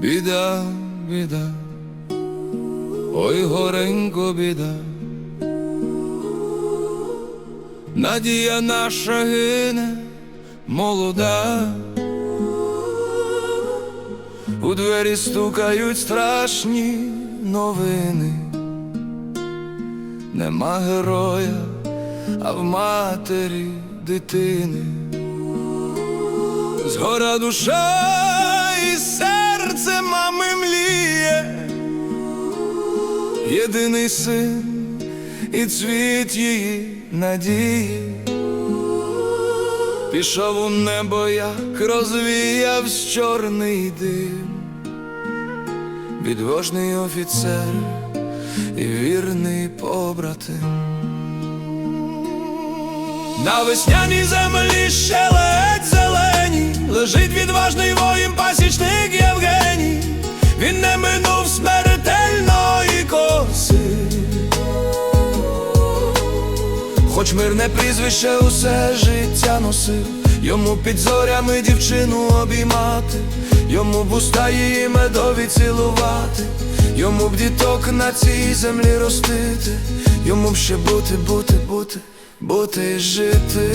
Біда, біда, ой горенько біда. Надія наша гине молода, у двері стукають страшні новини. Нема героя, а в матері дитини. Згора душа і серце мами мліє, єдиний син і цвіт її надії. Пішов у небо, як розвіяв чорний дим, відважний офіцер і вірний побратим. На весняній землі Хоч прізвище усе життя носив, йому під зорями дівчину обіймати, йому б уста її медові цілувати, йому б діток на цій землі ростити, йому б ще бути, бути, бути, бути і жити.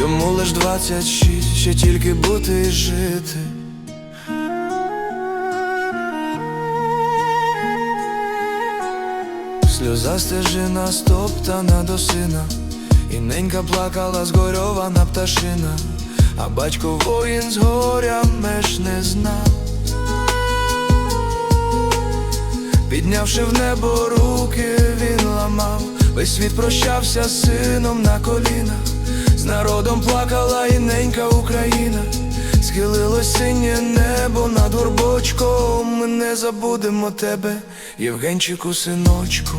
Йому лиш двадцять шість, ще тільки бути і жити. Сльоза стежина стоптана до сина, і ненька плакала згорьована пташина, а батько воїн з горя меж не знав. Піднявши в небо руки, він ламав, весь світ прощався з сином на колінах, з народом плакала і ненька схилилось синє небо над горбочком. Ми не забудемо тебе, Євгенчику, синочку.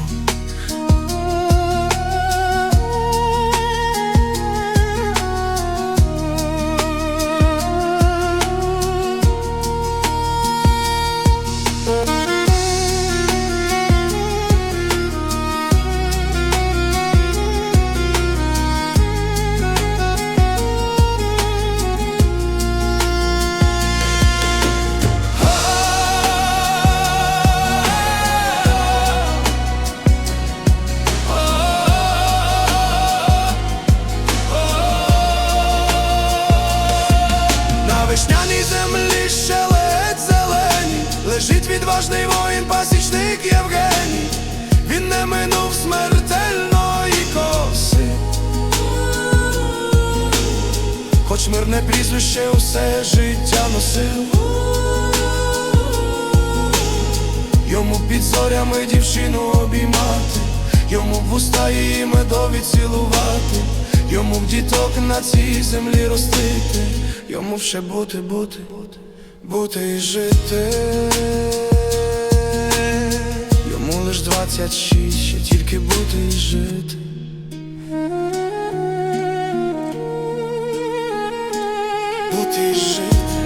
Лежить відважний воїн, пасічник Євгеній, він не минув смертельної коси. Хоч мирне прізвище усе життя носив, йому під зорями дівчину обіймати, йому в уста її медові цілувати, йому в діток на цій землі ростити, йому ще бути, бути, бути і жити. Йому лиш двадцять шість, ще тільки бути і жити. Бути і жити.